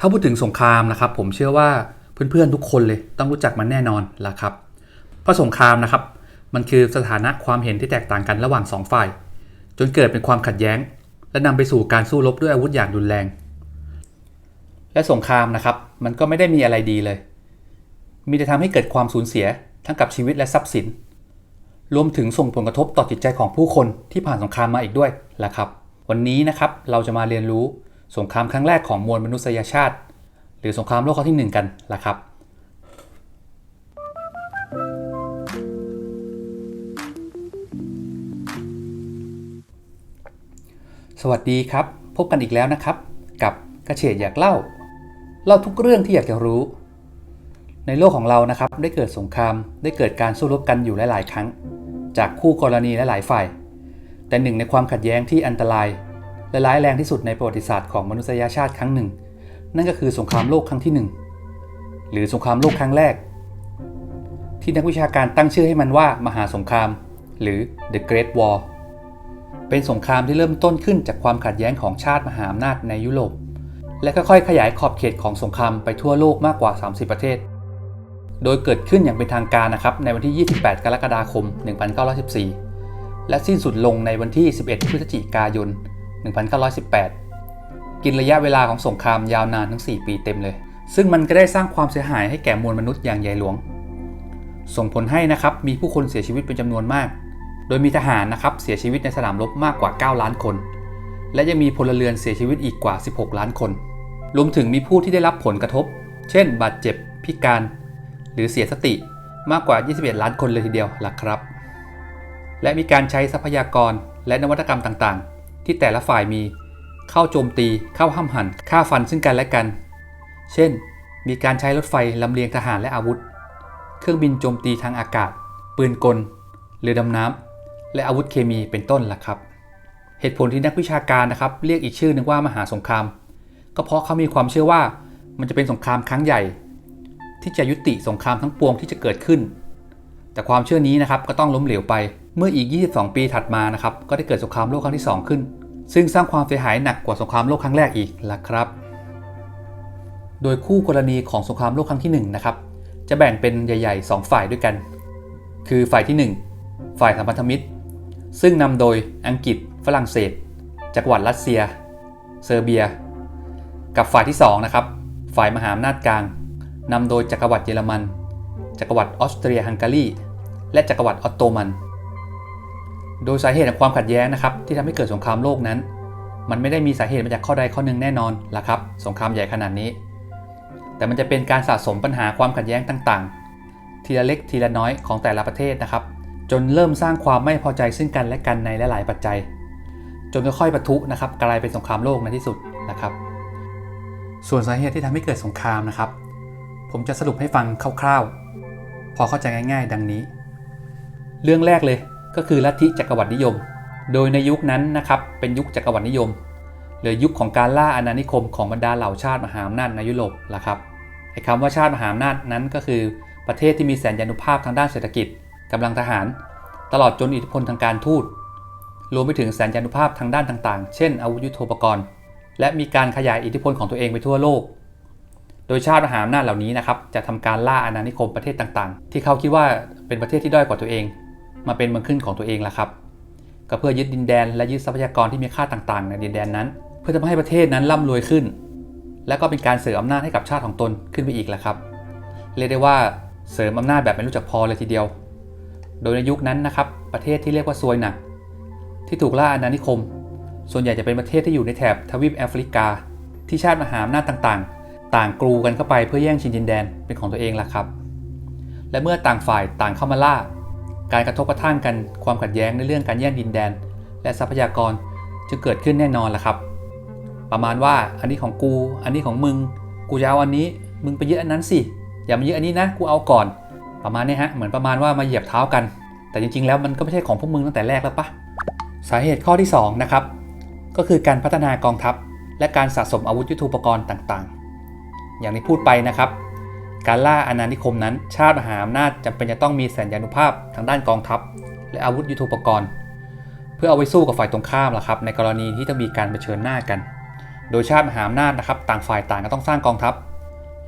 ถ้าพูดถึงสงครามนะครับ ผมเชื่อว่าเพื่อนๆทุกคนเลยต้องรู้จักมันแน่นอนละครับ เพราะสงครามนะครับ มันคือสถานะความเห็นที่แตกต่างกันระหว่างสองฝ่าย จนเกิดเป็นความขัดแย้ง และนำไปสู่การสู้รบด้วยอาวุธอย่างรุนแรง และสงครามนะครับ มันก็ไม่ได้มีอะไรดีเลย มีแต่ทำให้เกิดความสูญเสียทั้งกับชีวิตและทรัพย์สิน รวมถึงส่งผลกระทบต่อจิตใจของผู้คนที่ผ่านสงครามมาอีกด้วยแหละครับ วันนี้นะครับเราจะมาเรียนรู้ สงครามครั้งแรกของมวลมนุษยชาติ หรือสงครามโลกครั้งที่หนึ่งกันล่ะครับสวัสดีครับ พบกันอีกแล้วนะครับ กับกระเฉดอยากเล่า เล่าทุกเรื่องที่อยากจะรู้ ในโลกของเรานะครับ ได้เกิดสงครามได้เกิดการสู้รบกันอยู่หลาย ๆ ครั้ง จากคู่กรณีและหลายฝ่าย แต่หนึ่งในความขัดแย้งที่อันตราย และร้ายแรงที่สุดในประวัติศาสตร์ของมนุษยชาติครั้งหนึ่ง นั่นก็คือสงครามโลกครั้งที่หนึ่งหรือสงครามโลกครั้งแรก ที่นักวิชาการตั้งชื่อให้มันว่ามหาสงคราม หรือ The Great War เป็นสงครามที่เริ่มต้นขึ้นจากความขัดแย้งของชาติมหาอำนาจในยุโรป และค่อยๆขยายขอบเขตของสงครามไปทั่วโลกมากกว่า 30 ประเทศ โดยเกิดขึ้นอย่างเป็นทางการนะครับในวันที่ 28 กรกฎาคม 1914 และสิ้นสุดลงในวันที่ 11 พฤศจิกายน 1918 กินระยะเวลาของสงครามยาวนานทั้ง4 ปีเต็มเลย ซึ่งมันก็ได้สร้างความเสียหายให้แก่มวลมนุษย์อย่างใหญ่หลวง ส่งผลให้นะครับมีผู้คนเสียชีวิตเป็นจำนวนมาก โดยมีทหารนะครับเสียชีวิตในสนามรบมากกว่า 9 ล้านคน และยังมีพลเรือนเสียชีวิตอีกกว่า 16 ล้านคน รวมถึงมีผู้ที่ได้รับผลกระทบ เช่น บาดเจ็บ พิการ หรือเสียสติมากกว่า 21 ล้านคนเลยทีเดียวล่ะครับ และมีการใช้ทรัพยากรและนวัตกรรมต่างๆ ที่แต่ละฝ่ายมี เข้าโจมตี เข้าห้ามหันฆ่าฟันซึ่งกันและกัน เช่น มีการใช้รถไฟลำเลียงทหารและอาวุธ เครื่องบินโจมตีทางอากาศ ปืนกล เรือดำน้ำ และอาวุธเคมีเป็นต้นล่ะครับ เหตุผลที่นักวิชาการนะครับเรียกอีกชื่อหนึงว่ามหาสงคราม ก็เพราะเขามีความเชื่อว่ามันจะเป็นสงครามครั้งใหญ่ ที่จะยุติสงครามทั้งปวงที่จะเกิดขึ้น แต่ความเชื่อนี้นะครับก็ต้องล้มเหลวไปเมื่ออีก 22 ปีถัดมานะครับ ก็ได้เกิดสงครามโลกครั้งที่ 2 ขึ้น ซึ่งสร้างความเสียหายหนักกว่าสงครามโลกครั้งแรกอีกล่ะครับ โดยคู่กรณีของสงครามโลกครั้งที่1นะครับจะแบ่งเป็นใหญ่ ๆ 2 ฝ่ายด้วยกัน คือฝ่ายที่ 1 ฝ่ายสัมพันธมิตร ซึ่งนำโดยอังกฤษ ฝรั่งเศส จักรวรรดิรัสเซีย เซอร์เบีย กับฝ่ายที่2นะครับฝ่ายมหาอำนาจกลางนำโดยจักรวรรดิเยอรมัน จักรวรรดิออสเตรียฮังการี และจักรวรรดิออตโตมัน โดยสาเหตุของความขัดแย้งนะครับที่ทำให้เกิดสงครามโลกนั้น มันไม่ได้มีสาเหตุมาจากข้อใดข้อหนึ่งแน่นอนละครับ สงครามใหญ่ขนาดนี้ แต่มันจะเป็นการสะสมปัญหาความขัดแย้งต่างๆ ทีละเล็กทีละน้อยของแต่ละประเทศนะครับ จนเริ่มสร้างความไม่พอใจซึ่งกันและกันในหลาย ๆ ปัจจัย จนค่อยๆปะทุนะครับกลายเป็นสงครามโลกในที่สุดนะครับ ส่วนสาเหตุที่ทำให้เกิดสงครามนะครับ ผมจะสรุปให้ฟังคร่าวๆ พอเข้าใจง่าย ๆ ดังนี้ เรื่องแรกเลย ก็คือลัทธิจักรวรรดินิยม โดยในยุคนั้นนะครับเป็นยุคจักรวรรดินิยมหรือยุคของการล่าอาณานิคมของบรรดาเหล่าชาติมหาอำนาจในยุโรปละครับไอ้คำว่าชาติมหาอำนาจนั้นก็คือประเทศที่มีแสนยานุภาพทางด้านเศรษฐกิจกำลังทหาร ตลอดจนอิทธิพลทางการทูต รวมไปถึงแสนยานุภาพทางด้านต่างๆ เช่น อาวุธยุโทโธปกรณ์ และมีการขยายอิทธิพลของตัวเองไปทั่วโลก โดยชาติมหาอำนาจเหล่านี้นะครับจะทำการล่าอาณานิคมประเทศต่างๆ ที่เขาคิดว่าเป็นประเทศที่ด้อยกว่าตัวเอง มาเป็นเมืองขึ้นของตัวเองละครับ ก็เพื่อยึดดินแดนและยึดทรัพยากรที่มีค่าต่างๆ ในดินแดนนั้น เพื่อทำให้ประเทศนั้นร่ำรวยขึ้น และก็เป็นการเสริมอำนาจให้กับชาติของตนขึ้นไปอีกละครับ เรียกได้ว่าเสริมอำนาจแบบไม่รู้จักพอเลยทีเดียว โดยในยุคนั้นนะครับ ประเทศที่เรียกว่าซวยหนัก ที่ถูกล่าอาณานิคม ส่วนใหญ่จะเป็นประเทศที่อยู่ในแถบทวีปแอฟริกา ที่ชาติมหาอำนาจต่างๆ ต่างกรูกันเข้าไปเพื่อแย่งชิงดินแดนเป็นของตัวเองล่ะครับ และเมื่อต่างฝ่ายต่างเข้ามาล่า การกระทบกระทั่งกันความขัดแย้งในเรื่องการแย่งดินแดน และทรัพยากรจะเกิดขึ้นแน่นอนล่ะครับ ประมาณว่าอันนี้ของกู อันนี้ของมึง กูจะเอาอันนี้ มึงไปยึดอันนั้นสิ อย่ามายึดอันนี้นะ กูเอาก่อน ประมาณนี้ฮะ เหมือนประมาณว่ามาเหยียบเท้ากัน แต่จริงๆ แล้วมันก็ไม่ใช่ของพวกมึงตั้งแต่แรกแล้วปะสาเหตุข้อที่2นะครับ ก็คือการพัฒนากองทัพ และการสะสมอาวุธยุทโธปกรณ์ต่างๆ อย่างที่พูดไปนะครับ การล่าอาณานิคมนั้น ชาติมหาอำนาจจำเป็นจะต้องมีแสนยานุภาพทางด้านกองทัพ และอาวุธยุทโธปกรณ์ เพื่อเอาไว้สู้กับฝ่ายตรงข้ามล่ะครับ ในกรณีที่ต้องมีการเผชิญหน้ากัน โดยชาติมหาอำนาจนะครับ ต่างฝ่ายต่างก็ต้องสร้างกองทัพ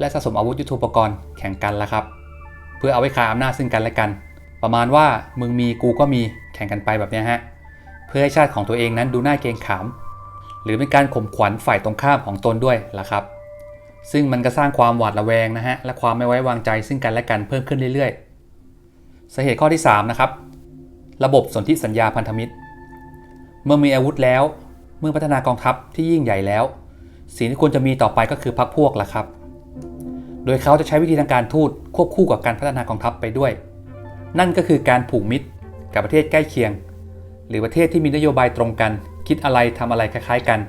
และสะสมอาวุธยุทโธปกรณ์แข่งกันล่ะครับ เพื่อเอาไว้คาอำนาจซึ่งกันและกัน ประมาณว่ามึงมีกูก็มีแข่งกันไปแบบนี้ฮะเพื่อให้ชาติของตัวเองนั้นดูน่าเกรงขาม หรือเป็นการข่มขวัญฝ่ายตรงข้ามของตนด้วยล่ะครับ ซึ่งมันก็สร้างความหวาดระแวงนะฮะและความไม่ไว้วางใจซึ่งกันและกันเพิ่มขึ้นเรื่อยๆสาเหตุข้อที่3นะครับระบบสนธิสัญญาพันธมิตร เมื่อมีอาวุธแล้ว เมื่อพัฒนากองทัพที่ยิ่งใหญ่แล้ว สิ่งที่ควรจะมีต่อไปก็คือพรรคพวกละครับ โดยเขาจะใช้วิธีทางการทูตควบคู่กับการพัฒนากองทัพไปด้วย นั่นก็คือการผูกมิตรกับประเทศใกล้เคียง หรือประเทศที่มีนโยบายตรงกัน คิดอะไรทำอะไรคล้ายๆกัน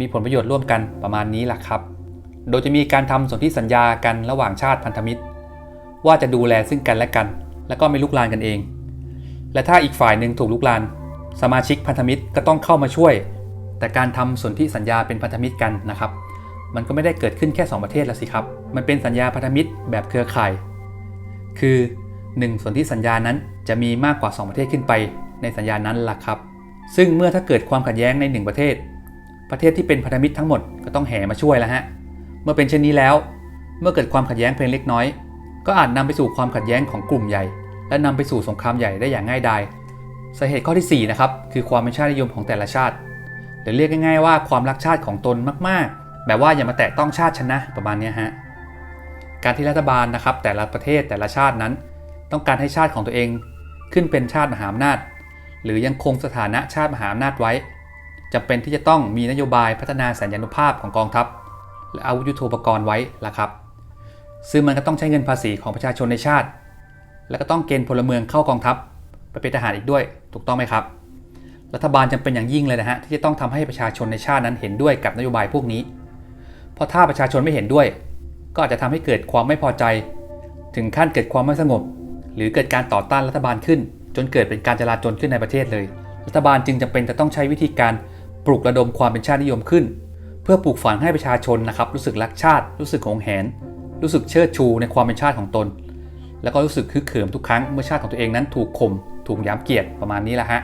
มีผลประโยชน์ร่วมกันประมาณนี้ล่ะครับ โดยจะมีการทำสนธิสัญญากันระหว่างชาติพันธมิตร ว่าจะดูแลซึ่งกันและกัน แล้วก็ไม่ลุกลานกันเอง และถ้าอีกฝ่ายหนึ่งถูกลุกลาน สมาชิกพันธมิตรก็ต้องเข้ามาช่วย แต่การทำสนธิสัญญาเป็นพันธมิตรกันนะครับ มันก็ไม่ได้เกิดขึ้นแค่ 2 ประเทศแล้วสิครับ มันเป็นสัญญาพันธมิตรแบบเครือข่าย คือ 1 ส่วนที่สัญญานั้นจะมีมากกว่า 2 ประเทศขึ้นไป ในสัญญานั้นล่ะครับ ซึ่งเมื่อถ้าเกิดความขัดแย้งใน 1 ประเทศ ประเทศที่เป็นพันธมิตรทั้งหมดก็ต้องแห่มาช่วยแล้วฮะ เมื่อเป็นเช่นนี้แล้ว เมื่อเกิดความขัดแย้งเพียงเล็กน้อย ก็อาจนำไปสู่ความขัดแย้งของกลุ่มใหญ่ และนำไปสู่สงครามใหญ่ได้อย่างง่ายดายสาเหตุข้อที่4นะครับคือความเป็นชาตินิยมของแต่ละชาติหรือเรียกง่ายๆว่าความรักชาติของตนมากๆ แบบว่าอย่ามาแตะต้องชาติชนะประมาณนี้ฮะการที่รัฐบาลนะครับแต่ละประเทศแต่ละชาตินั้น ต้องการให้ชาติของตัวเองขึ้นเป็นชาติมหาอำนาจ หรือยังคงสถานะชาติมหาอำนาจไว้จำเป็นที่จะต้องมีนโยบายพัฒนาสัญญานุภาพของกองทัพ และอาวุธยุโทโธปกรณ์ไว้ละครับ ซึ่งมันก็ต้องใช้เงินภาษีของประชาชนในชาติ แล้วก็ต้องเกณฑ์พลเมืองเข้ากองทัพไปเป็นทหารอีกด้วยถูกต้องไหมครับ รัฐบาลจำเป็นอย่างยิ่งเลยนะฮะที่จะต้องทำให้ประชาชนในชาตินั้นเห็นด้วยกับนโยบายพวกนี้ เพราะถ้าประชาชนไม่เห็นด้วย ก็อาจจะทำให้เกิดความไม่พอใจ ถึงขั้นเกิดความไม่สงบ หรือเกิดการต่อต้านรัฐบาลขึ้น จนเกิดเป็นการจลาจลขึ้นในประเทศเลย รัฐบาลจึงจำเป็นจะต้องใช้วิธีการปลุกระดมความเป็นชาตินิยมขึ้น เพื่อปลูกฝังให้ประชาชนนะครับรู้สึกรักชาติ รู้สึกหงแหน รู้สึกเชิดชูในความเป็นชาติของตน แล้วก็รู้สึกคึกเขิมทุกครั้งเมื่อชาติของตัวเองนั้นถูกข่มถูกย้ำเกียรติประมาณนี้แหละฮะ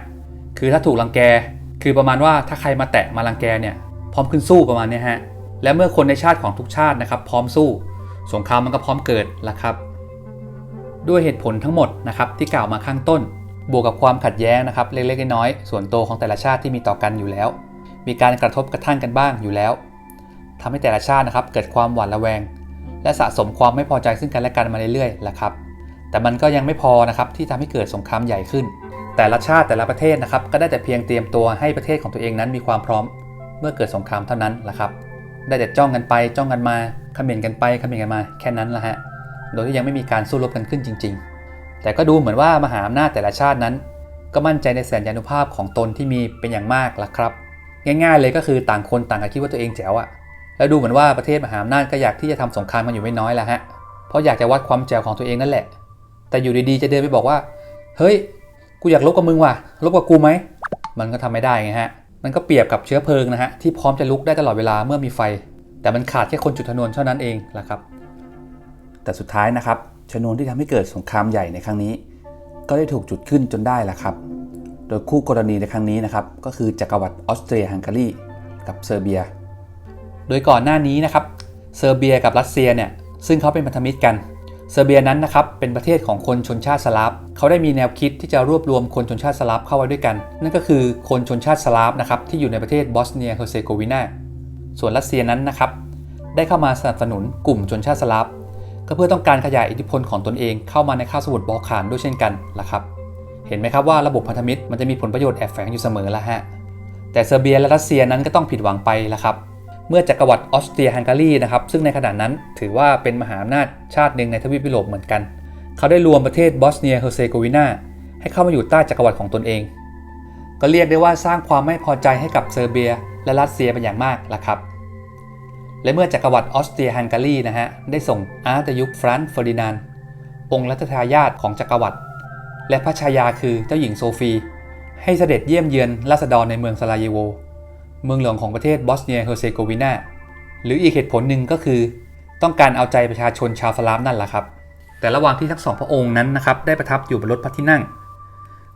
คือถ้าถูกรังแก คือประมาณว่าถ้าใครมาแตะมารังแกเนี่ยพร้อมขึ้นสู้ประมาณนี้ฮะและเมื่อคนในชาติของทุกชาตินะครับ พร้อมสู้ สงครามมันก็พร้อมเกิดละครับ ด้วยเหตุผลทั้งหมดนะครับที่กล่าวมาข้างต้น บวกกับความขัดแย้งนะครับเล็กๆน้อยๆส่วนตัวของแต่ละชาติที่มีต่อกันอยู่แล้ว มีการกระทบกระทั่งกันบ้างอยู่แล้วทำให้แต่ละชาตินะครับเกิดความหวาดระแวง และสะสมความไม่พอใจซึ่งกันและกันมาเรื่อยๆละครับ แต่มันก็ยังไม่พอนะครับที่ทำให้เกิดสงครามใหญ่ขึ้น แต่ละชาติแต่ละประเทศนะครับก็ได้แต่เพียงเตรียมตัวให้ประเทศของตัวเองนั้นมีความพร้อม เมื่อเกิดสงครามเท่านั้นละครับ ได้แต่จ้องกันไปจ้องกันมาเขม่นกันไปเขม่นกันมาแค่นั้นละฮะ โดยที่ยังไม่มีการสู้รบกันขึ้นจริง ๆ แต่ก็ดูเหมือนว่ามหาอำนาจแต่ละชาตินั้น ก็มั่นใจในแสนยานุภาพของตนที่มีเป็นอย่างมากละครับ ง่ายๆเลยก็คือต่างคนต่างคิดว่าตัวเองแจ๋วอะแล้วดูเหมือนว่าประเทศมหาอำนาจก็อยากที่จะทำสงครามกันอยู่ไม่น้อยละฮะ เพราะอยากจะวัดความแจ๋วของตัวเองนั่นแหละ แต่อยู่ดีๆจะเดินไปบอกว่า เฮ้ย กูอยากลบกับมึงว่ะ ลบกับกูไหม มันก็ทำไม่ได้ไงฮะ มันก็เปรียบกับเชื้อเพลิงนะฮะที่พร้อมจะลุกได้ตลอดเวลาเมื่อมีไฟ แต่มันขาดแค่คนจุดชนวนเท่านั้นเองละครับ แต่สุดท้ายนะครับชนวนที่ทำให้เกิดสงครามใหญ่ในครั้งนี้ ก็ได้ถูกจุดขึ้นจนได้ละครับ โดยคู่กรณีในครั้งนี้นะครับก็คือจักรวรรดิออสเตรียฮังการีกับเซอร์เบีย โดยก่อนหน้านี้นะครับเซอร์เบียกับรัสเซียเนี่ยซึ่งเขาเป็นพันธมิตรกัน เซอร์เบียนั้นนะครับเป็นประเทศของคนชนชาติสลาฟเขาได้มีแนวคิดที่จะรวบรวมคนชนชาติสลาฟเข้าไว้ด้วยกัน นั่นก็คือคนชนชาติสลาฟนะครับที่อยู่ในประเทศบอสเนียเฮอร์เซโกวีนาส่วนรัสเซียนั้นนะครับได้เข้ามาสนับสนุนกลุ่มชนชาติสลาฟก็เพื่อต้องการขยายอิทธิพลของตนเองเข้ามาในคาบสมุทรบอลข่านด้วยเช่นกันล่ะครับ เห็นไหมครับว่าระบบพันธมิตรมันจะมีผลประโยชน์แอบแฝงอยู่เสมอละฮะ แต่เซอร์เบียและรัสเซียนั้นก็ต้องผิดหวังไปละครับ เมื่อจักรวรรดิออสเตรียฮังการีนะครับ ซึ่งในขณะนั้นถือว่าเป็นมหาอำนาจชาติหนึ่งในทวีปยุโรปเหมือนกัน เขาได้รวมประเทศบอสเนียเฮอร์เซโกวีนาให้เข้ามาอยู่ใต้จักรวรรดิของตนเอง ก็เรียกได้ว่าสร้างความไม่พอใจให้กับเซอร์เบีย และรัสเซียเป็นอย่างมากละครับและเมื่อจักรวรรดิออสเตรียฮังการีนะฮะได้ส่งอาร์ตยุคฟรานซ์เฟอร์ดินานด์องค์รัชทายาทของจักรวรรดิ และพระชายาคือเจ้าหญิงโซฟี ให้เสด็จเยี่ยมเยือนราษฎรในเมืองซาราเยโว เมืองหลวงของประเทศบอสเนียเฮอร์เซโกวีนาหรืออีกเหตุผลหนึ่งก็คือ ต้องการเอาใจประชาชนชาวสลาฟนั่นแหละครับ แต่ระหว่างที่ทั้งสองพระองค์นั้นนะครับได้ประทับอยู่บนรถพระที่นั่ง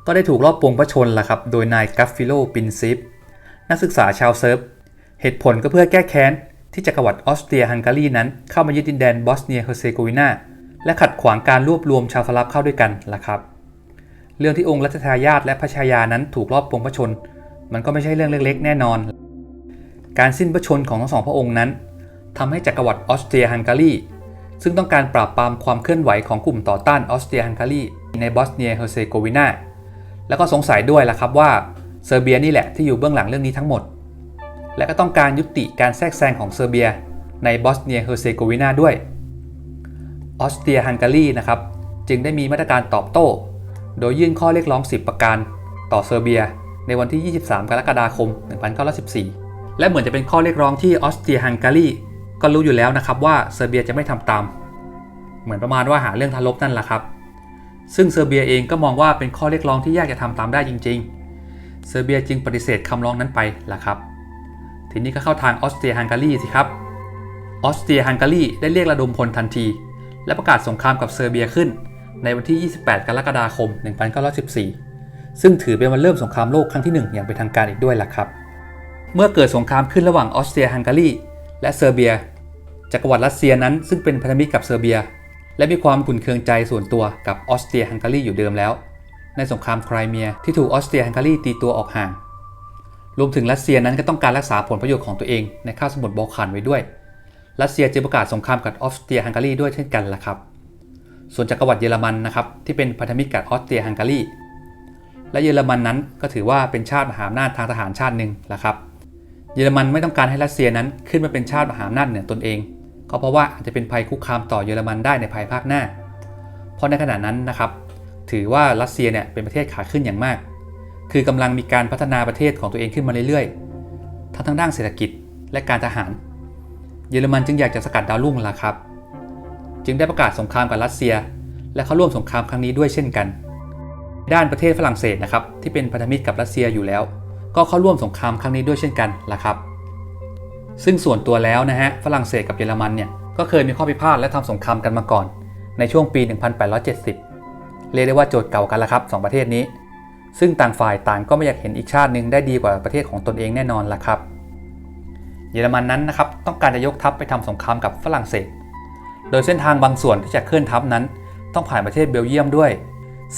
ก็ได้ถูกรอบปวงพระชนล่ะครับโดยนายกัฟฟิโลปินซิฟนักศึกษาชาวเซิร์ฟเหตุผลก็เพื่อแก้แค้นที่จักรวรรดิออสเตรียฮังการีนั้นเข้ามายึดดินแดนบอสเนียเฮอร์เซโกวีนาและขัดขวางการรวบรวมชาวสลับเข้าด้วยกันล่ะครับ เรื่องที่องค์รัชทายาทและพระชายานั้นถูกลอบปงพระชน มันก็ไม่ใช่เรื่องเล็กๆ แน่นอน การสิ้นพระชนของทั้งสองพระองค์นั้นทำให้จักรวรรดิออสเตรียฮังการีซึ่งต้องการปราบปรามความเคลื่อนไหวของกลุ่มต่อต้านออสเตรียฮังการีในบอสเนียเฮอร์เซโกวีนาแล้วก็สงสัยด้วยล่ะครับว่าเซอร์เบียนี่แหละที่อยู่เบื้องหลังเรื่องนี้ทั้งหมด และก็ต้องการยุติการแทรกแซงของเซอร์เบียในบอสเนียเฮอร์เซโกวีนาด้วยออสเตรียฮังการีนะครับจึงได้มีมาตรการตอบโต้ โดยยื่นข้อเรียกร้อง 10 ประการ ต่อเซอร์เบีย ในวันที่ 23 กรกฎาคม 1914 และเหมือนจะเป็นข้อเรียกร้องที่ออสเตรียฮังการีก็รู้อยู่แล้วนะครับว่าเซอร์เบียจะไม่ทำตาม เหมือนประมาณว่าหาเรื่องทะลบนั่นแหละครับ ซึ่งเซอร์เบียเองก็มองว่าเป็นข้อเรียกร้องที่ยากจะทำตามได้จริง ๆ เซอร์เบียจึงปฏิเสธคำร้องนั้นไปล่ะครับ ทีนี้ก็เข้าทางออสเตรียฮังการีสิครับ ออสเตรียฮังการีได้เรียกระดมพลทันที และประกาศสงครามกับเซอร์เบียขึ้น ในวันที่ 28 กรกฎาคม 1914 ซึ่งถือเป็นวันเริ่มสงครามโลกครั้งที่ 1 อย่างเป็นทางการอีกด้วยล่ะครับ เมื่อเกิดสงครามขึ้นระหว่างออสเตรียฮังการีและเซอร์เบีย จักรวรรดิรัสเซียนั้นซึ่งเป็นพันธมิตรกับเซอร์เบีย และมีความขุ่นเคืองใจส่วนตัวกับออสเตรียฮังการีอยู่เดิมแล้ว ในสงครามไครเมียที่ถูกออสเตรียฮังการีตีตัวออกห่าง รวมถึงรัสเซียนั้นก็ต้องการรักษาผลประโยชน์ของตัวเองในคาบสมุทรบอลข่านไว้ด้วย รัสเซียจึงประกาศสงครามกับออสเตรียฮังการีด้วยเช่นกันล่ะครับ ส่วนจักรวรรดิเยอรมันนะครับที่เป็นพันธมิตรกับออสเตรียฮังการีและเยอรมันนั้นก็ถือว่าเป็นชาติมหาอำนาจทางทหารชาติหนึ่งละครับ เยอรมันไม่ต้องการให้รัสเซียนั้นขึ้นมาเป็นชาติมหาอำนาจเหนือตนเอง ก็เพราะว่าอาจจะเป็นภัยคุกคามต่อเยอรมันได้ในภายภาคหน้า เพราะในขณะนั้นนะครับ ถือว่ารัสเซียเนี่ยเป็นประเทศขาขึ้นอย่างมาก คือกำลังมีการพัฒนาประเทศของตัวเองขึ้นมาเรื่อยๆ ทั้งทางด้านเศรษฐกิจและการทหาร เยอรมันจึงอยากจะสกัดดาวรุ่งล่ะครับ จึงได้ประกาศสงครามกับรัสเซีย และเข้าร่วมสงครามครั้งนี้ด้วยเช่นกัน ด้านประเทศฝรั่งเศสนะครับที่เป็นพันธมิตรกับรัสเซียอยู่แล้ว ก็เข้าร่วมสงครามครั้งนี้ด้วยเช่นกันล่ะครับ ซึ่งส่วนตัวแล้วนะฮะฝรั่งเศสกับเยอรมันเนี่ยก็เคยมีข้อพิพาทและทำสงครามกันมาก่อน ในช่วงปี 1870 เรียกได้ว่าโจทย์เก่ากันละครับสองประเทศนี้ ซึ่งต่างฝ่ายต่างก็ไม่อยากเห็นอีกชาติหนึ่งได้ดีกว่าประเทศของตนเองแน่นอนล่ะครับ เยอรมันนั้นนะครับต้องการจะยกทัพไปทำสงครามกับฝรั่งเศส โดยเส้นทางบางส่วนที่จะเคลื่อนทัพนั้น ต้องผ่านประเทศเบลเยียมด้วย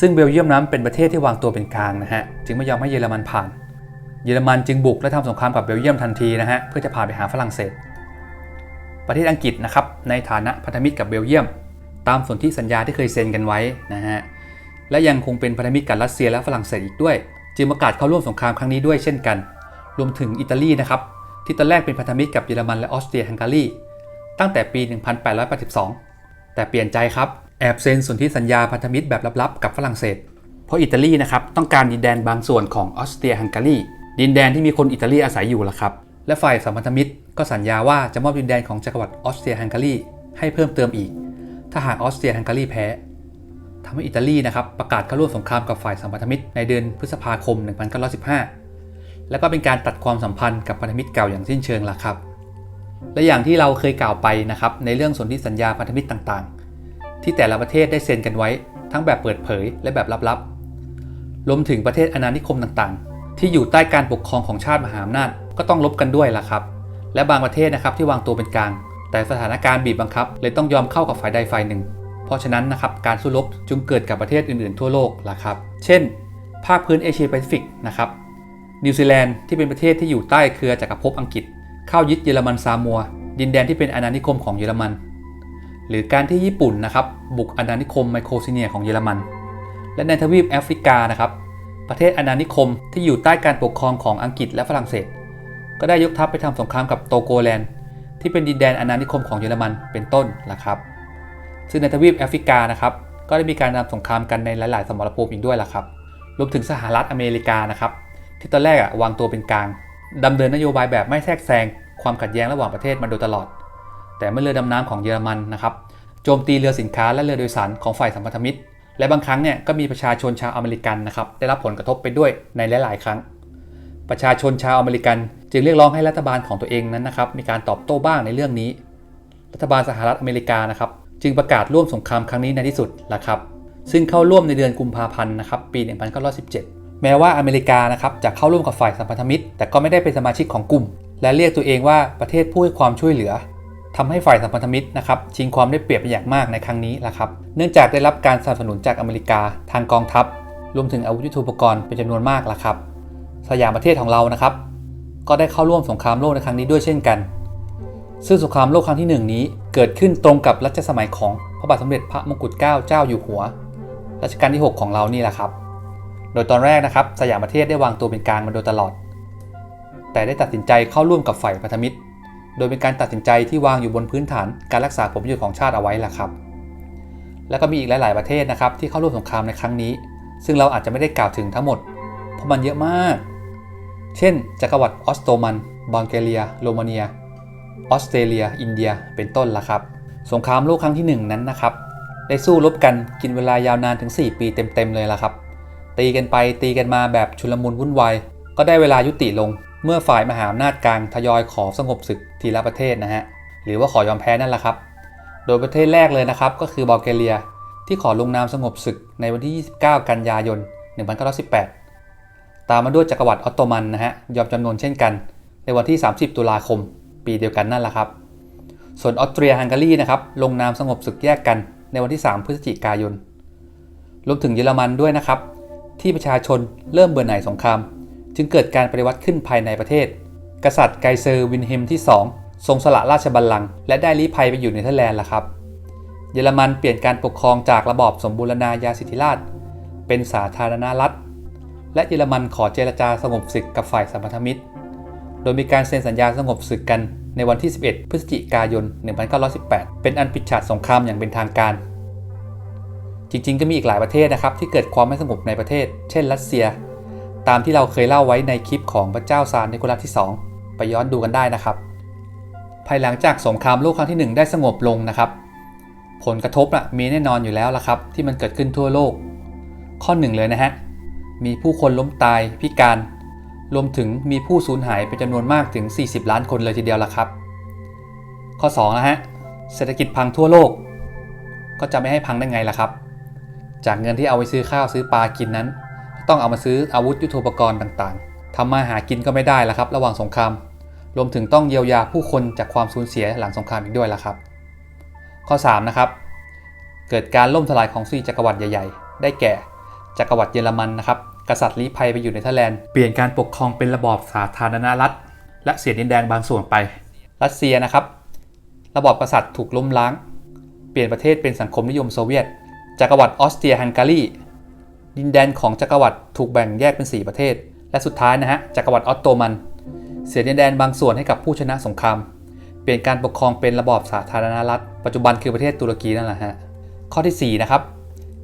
ซึ่งเบลเยียมนั้นเป็นประเทศที่วางตัวเป็นกลางนะฮะ จึงไม่ยอมให้เยอรมันผ่าน เยอรมันจึงบุกและทำสงครามกับเบลเยียมทันทีนะฮะ เพื่อจะผ่านไปหาฝรั่งเศส ประเทศอังกฤษนะครับ ในฐานะพันธมิตรกับเบลเยียม ตามสนธิสัญญาที่เคยเซ็นกันไว้นะฮะ และยังคงเป็นพันธมิตรกับรัสเซียและฝรั่งเศสอีกด้วย จึงประกาศเข้าร่วมสงครามครั้งนี้ด้วยเช่นกัน รวมถึงอิตาลีนะครับ ที่ตอนแรกเป็นพันธมิตรกับเยอรมันและออสเตรียฮังการี ตั้งแต่ปี 1882 แต่เปลี่ยนใจครับ แอบเซ็นสนธิสัญญาพันธมิตรแบบลับๆ กับฝรั่งเศส เพราะอิตาลีนะครับต้องการดินแดนบางส่วนของออสเตรียฮังการี ดินแดนที่มีคนอิตาลีอาศัยอยู่ละครับ และฝ่ายสัมพันธมิตรก็สัญญาว่าจะมอบดินแดนของจักรวรรดิออสเตรียฮังการีให้เพิ่มเติมอีก ถ้าหากออสเตรียฮังการีแพ้ทำให้อิตาลีนะครับประกาศเข้าร่วมสงครามกับฝ่ายสัมพันธมิตรในเดือนพฤษภาคม 1915 และก็เป็นการตัดความสัมพันธ์กับพันธมิตรเก่าอย่างสิ้นเชิงละครับ และอย่างที่เราเคยกล่าวไปนะครับในเรื่องสนธิสัญญาพันธมิตรต่างๆ ที่แต่ละประเทศได้เซ็นกันไว้ ทั้งแบบเปิดเผยและแบบลับๆรวมถึงประเทศอาณานิคมต่างๆ ที่อยู่ใต้การปกครองของชาติมหาอำนาจก็ต้องลบกันด้วยล่ะครับ และบางประเทศนะครับที่วางตัวเป็นกลาง แต่สถานการณ์บีบบังคับ เลยต้องยอมเข้ากับฝ่ายใดฝ่ายหนึ่ง เพราะฉะนั้นนะครับการสู้รบจึงเกิดกับประเทศอื่นๆทั่วโลกล่ะครับเช่น ภาคพื้นเอเชียแปซิฟิกนะครับนิวซีแลนด์ที่เป็นประเทศที่อยู่ใต้เครือจักรภพอังกฤษ เข้ายึดเยอรมันซามัว ดินแดนที่เป็นอาณานิคมของเยอรมัน หรือการที่ญี่ปุ่นนะครับบุกอาณานิคมไมโครซีเนียของเยอรมัน และในทวีปแอฟริกานะครับประเทศอาณานิคมที่อยู่ใต้การปกครองของอังกฤษและฝรั่งเศส ก็ได้ยกทัพไปทำสงครามกับโตโกแลนด์ ที่เป็นดินแดนอาณานิคมของเยอรมันเป็นต้นละครับ ซึ่งในทวีปแอฟริกานะครับก็ได้มีการนำสงครามกันในหลาย ๆ สมรภูมิอีกด้วยล่ะครับ รวมถึงสหรัฐอเมริกานะครับที่ตอนแรกอะวางตัวเป็นกลาง ดำเนินนโยบายแบบไม่แทรกแซงความขัดแย้งระหว่างประเทศมาโดยตลอด แต่เมื่อเรือดำน้ำของเยอรมันนะครับโจมตีเรือสินค้าและเรือโดยสารของฝ่ายสัมพันธมิตร และบางครั้งเนี่ยก็มีประชาชนชาวอเมริกันนะครับได้รับผลกระทบไปด้วยในหลาย ๆ ครั้ง ประชาชนชาวอเมริกัน จึงเรียกร้องให้รัฐบาลของตัวเองนั้นนะครับมีการตอบโต้บ้างในเรื่องนี้ รัฐบาลสหรัฐอเมริกานะครับจึงประกาศร่วมสงครามครั้งนี้ในที่สุดละครับซึ่งเข้าร่วมในเดือนกุมภาพันธ์นะครับปี 1917 แม้ว่าอเมริกานะครับจะเข้าร่วมกับฝ่ายสัมพันธมิตร แต่ก็ไม่ได้เป็นสมาชิกของกลุ่ม และเรียกตัวเองว่าประเทศผู้ให้ความช่วยเหลือทำให้ฝ่ายสัมพันธมิตรนะครับชิงความได้เปรียบเป็นอย่างมากในครั้งนี้ละครับเนื่องจากได้รับการสนับสนุนจากอเมริกาทางกองทัพ รวมถึงอาวุธยุทโธปกรณ์เป็นจำนวนมากละครับ สยามประเทศของเรานะครับ ก็ได้เข้าร่วมสงครามโลกในครั้งนี้ด้วยเช่นกัน ซึ่งสงครามโลกครั้งที่หนึ่งนี้เกิดขึ้นตรงกับรัชสมัยของพระบาทสมเด็จพระมงกุฎเกล้าเจ้าอยู่หัวรัชกาลที่ 6 ของเรานี่แหละครับ โดยตอนแรกนะครับสยามประเทศได้วางตัวเป็นกลางมาโดยตลอด แต่ได้ตัดสินใจเข้าร่วมกับฝ่ายพันธมิตร โดยเป็นการตัดสินใจที่วางอยู่บนพื้นฐานการรักษาผลประโยชน์ของชาติเอาไว้ล่ะครับ แล้วก็มีอีกหลาย ๆ ประเทศนะครับที่เข้าร่วมสงครามในครั้งนี้ ซึ่งเราอาจจะไม่ได้กล่าวถึงทั้งหมด เพราะมันเยอะมาก เช่น จักรวรรดิออสโตมันบัลแกเรีย โรมาเนีย ออสเตรเลีย อินเดีย เป็นต้นล่ะครับ สงครามโลกครั้งที่ 1 นั้นนะครับ ได้สู้รบกันกินเวลายาวนานถึง 4 ปีเต็ม ๆ เลยล่ะครับ ตีกันไปตีกันมาแบบชุลมุนวุ่นวายก็ได้เวลายุติลง เมื่อฝ่ายมหาอำนาจกลางทยอยขอสงบศึกทีละประเทศนะฮะหรือว่าขอยอมแพ้นั่นแหละครับ โดยประเทศแรกเลยนะครับก็คือบัลแกเรีย ที่ขอลงนามสงบศึกในวันที่ 29 กันยายน 1918 ตามมาด้วยจักรวรรดิออตโตมันนะฮะยอมจำนนเช่นกัน ในวันที่ 30 ตุลาคม ปีเดียวกันนั่นแหละครับ ส่วนออสเตรียฮังการีนะครับลงนามสงบศึกแยกกันในวันที่ 3 พฤศจิกายน รวมถึงเยอรมันด้วยนะครับ ที่ประชาชนเริ่มเบื่อหน่ายสงคราม จึงเกิดการปฏิวัติขึ้นภายในประเทศ กษัตริย์ไกเซอร์วินเฮมที่ 2 ทรงสละราชบัลลังก์และได้ลี้ภัยไปอยู่ในเธอร์แลนด์ละครับ เยอรมันเปลี่ยนการปกครองจากระบอบสมบูรณาญาสิทธิราช เป็นสาธารณรัฐ และเยอรมันขอเจรจาสงบศึกกับฝ่ายสัมพันธมิตร โดยมีการเซ็นสัญญาสงบศึกกันในวันที่ 11 พฤศจิกายน 1918 เป็นอันปิดฉากสงครามอย่างเป็นทางการ จริง ๆ ก็มีอีกหลายประเทศนะครับ ที่เกิดความไม่สงบในประเทศ เช่น รัสเซีย ตามที่เราเคยเล่าไว้ในคลิปของพระเจ้าซาร์นิโคลัสที่ 2 ไปย้อนดูกันได้นะครับ ภายหลังจากสงครามโลกครั้งที่ 1 ได้สงบลงนะครับ ผลกระทบนะมีแน่นอนอยู่แล้วละครับ ที่มันเกิดขึ้นทั่วโลก ข้อหนึ่งเลยนะฮะมีผู้คนล้มตายพิการ รวมถึงมีผู้สูญหายเป็นจำนวนมากถึง 40 ล้านคนเลยทีเดียวละครับ ข้อ2นะฮะเศรษฐกิจพังทั่วโลก ก็จะไม่ให้พังได้ไงล่ะครับ จากเงินที่เอาไปซื้อข้าวซื้อปลากินนั้น ต้องเอามาซื้ออาวุธยุทโธปกรณ์ต่างๆทำมาหากินก็ไม่ได้ละครับ ระหว่างสงครามรวมถึงต้องเยียวยาผู้คนจากความสูญเสียหลังสงครามอีกด้วยละครับ ข้อ3นะครับเกิดการล่มสลายของสี่จักรวรรดิใหญ่ๆ ได้แก่จักรวรรดิเยอรมันนะครับกษัตริย์ลี้ภัยไปอยู่ในเธอร์แลนด์เปลี่ยนการปกครองเป็นระบอบสาธารณรัฐ และเสียดินแดนบางส่วนไป รัสเซียนะครับ ระบอบกษัตริย์ถูกล้มล้าง เปลี่ยนประเทศเป็นสังคมนิยมโซเวียต จักรวรรดิออสเตรียฮังการีดินแดนของจักรวรรดิถูกแบ่งแยกเป็น 4 ประเทศ และสุดท้ายนะฮะจักรวรรดิออตโตมัน เสียดินแดนบางส่วนให้กับผู้ชนะสงคราม เปลี่ยนการปกครองเป็นระบอบสาธารณรัฐ ปัจจุบันคือประเทศตุรกีนั่นแหละฮะข้อที่4นะครับ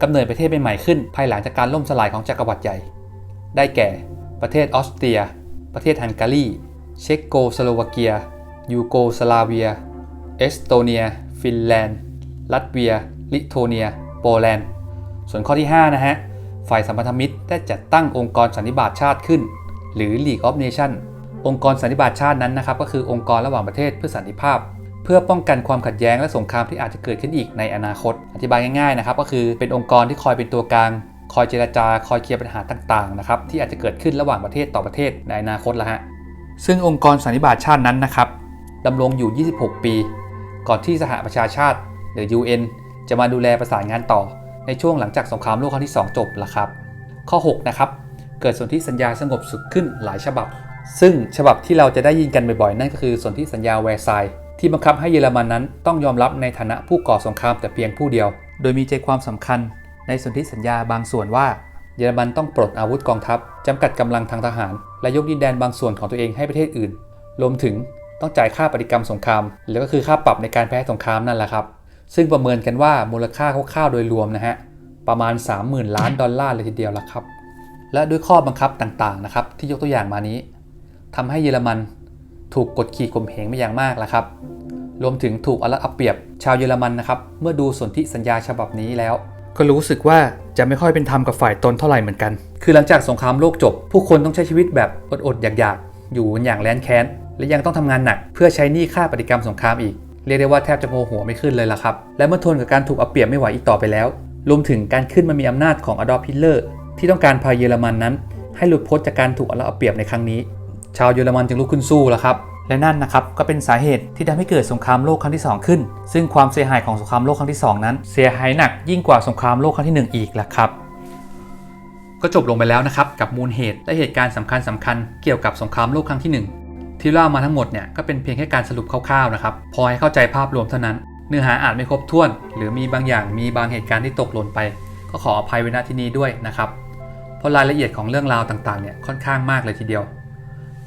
กำเนิดประเทศใหม่ๆขึ้น ภายหลังจากการล่มสลายของจักรวรรดิใหญ่ ได้แก่ ประเทศออสเตรีย ประเทศฮังการี เช็กโกสโลวาเกีย ยูโกสลาเวีย เอสโตเนีย ฟินแลนด์ ลัตเวีย ลิโทเนีย โปแลนด์ ส่วนข้อที่ 5 นะฮะ ฝ่ายสัมพันธมิตรได้จัดตั้งองค์กรสันนิบาตชาติขึ้น หรือ League of Nations องค์กรสันนิบาตชาตินั้นนะครับก็คือองค์กรระหว่างประเทศเพื่อสันติภาพ เพื่อป้องกันความขัดแย้งและสงครามที่อาจจะเกิดขึ้นอีกในอนาคต อธิบายง่ายๆนะครับก็คือเป็นองค์กรที่คอยเป็นตัวกลางคอยเจรจา คอยเคลียร์ปัญหาต่างๆนะครับที่อาจจะเกิดขึ้นระหว่างประเทศต่อประเทศในอนาคตละฮะซึ่งองค์กรสันนิบาตชาตินั้นนะครับดำรงอยู่ 26 ปี ก่อนที่สหประชาชาติหรือ UN จะมาดูแลประสานงานต่อในช่วงหลังจากสงครามโลกครั้งที่ 2 จบละครับ ข้อ 6 นะครับ เกิดสนธิสัญญาสงบสุขขึ้นหลายฉบับ ซึ่งฉบับที่เราจะได้ยินกันบ่อยๆ นั่นก็คือสนธิสัญญาแวร์ไซน์ที่บังคับให้เยอรมันนั้นต้องยอมรับในฐานะผู้ก่อสงครามแต่เพียงผู้เดียว โดยมีใจความสำคัญ ในสนธิสัญญาบางส่วนว่า เยอรมันต้องปลดอาวุธกองทัพจำกัดกำลังทางทหาร และยกดินแดนบางส่วนของตัวเองให้ประเทศอื่น รวมถึงต้องจ่ายค่าปฏิกรรมสงคราม แล้วก็คือค่าปรับในการแพ้สงครามนั่นแหละครับ ซึ่งประเมินกันว่ามูลค่าคร่าวๆโดยรวมนะฮะประมาณ 30,000 ล้านดอลลาร์เลยทีเดียวละครับ และด้วยข้อบังคับต่างๆนะครับที่ยกตัวอย่างมานี้ทำให้เยอรมันถูกกดขี่ข่มเหงไปอย่างมากแล้วครับ รวมถึงถูกเอารัดเอาเปรียบชาวเยอรมันนะครับ เมื่อดูสนธิสัญญาฉบับนี้แล้ว ก็รู้สึกว่าจะไม่ค่อยเป็นธรรมกับฝ่ายตนเท่าไหร่เหมือนกัน คือหลังจากสงครามโลกจบ ผู้คนต้องใช้ชีวิตแบบอดๆอยากๆ อยู่กันอย่างแร้นแค้น และยังต้องทำงานหนัก เพื่อใช้หนี้ค่าปฏิกรรมสงครามอีก เรียกได้ว่าแทบจะโงหัวไม่ขึ้นเลยล่ะครับ และเมื่อทนกับการถูกเอาเปรียบไม่ไหวอีกต่อไปแล้ว รวมถึงการขึ้นมามีอำนาจของอดอล์ฟฮิตเลอร์ที่ต้องการพาเยอรมันนั้น ให้หลุดพ้นจากการถูกเอารัดเอาเปรียบในครั้งนี้ ชาวเยอรมันจึงลุกขึ้นสู้แล้วครับและนั่นนะครับก็เป็นสาเหตุที่ทำให้เกิดสงครามโลกครั้งที่ 2 ขึ้น ซึ่งความเสียหายของสงครามโลกครั้งที่ 2 นั้น เสียหายหนักยิ่งกว่าสงครามโลกครั้งที่ 1 อีกละครับก็จบลงไปแล้วนะครับกับมูลเหตุและเหตุการณ์สำคัญสคัญๆเกี่ยวกับสงครามโลกครั้งที่1 ที่เล่ามาทั้งหมดเนี่ยก็เป็นเพียงแค่การสรุปคร่าวๆนะครับพอให้เข้าใจภาพรวมเท่านั้น เนื้อหาอาจไม่ครบถ้วน หรือมีบางอย่างมีบางเหตุการณ์ที่ตกหล่นไป ก็ขออภัยไว้ณที่นี้ด้วยนะครับเพราะรายละเอียดของเรื่องราวต่างๆเนี่ยค่อนข้างมากเลยทีเดียว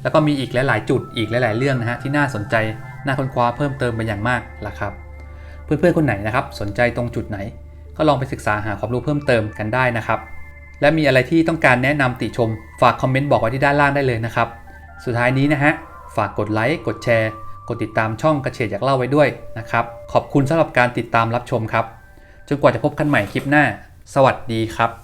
แล้วก็มีอีกหลายๆ จุดอีกหลายๆ เรื่องนะฮะที่น่าสนใจน่าค้นคว้าเพิ่มเติมเป็นอย่างมากล่ะครับ เพื่อนๆคนไหนนะครับสนใจตรงจุดไหน ก็ลองไปศึกษาหาความรู้เพิ่มเติมกันได้นะครับและมีอะไรที่ต้องการแนะนำติชม ฝากคอมเมนต์บอกไว้ที่ด้านล่างได้เลยนะครับ สุดท้ายนี้นะฮะ ฝากกดไลค์ กดแชร์ กดติดตามช่องกระเฉดอยากเล่าไว้ด้วยนะครับ ขอบคุณสำหรับการติดตามรับชมครับ จนกว่าจะพบกันใหม่คลิปหน้า สวัสดีครับ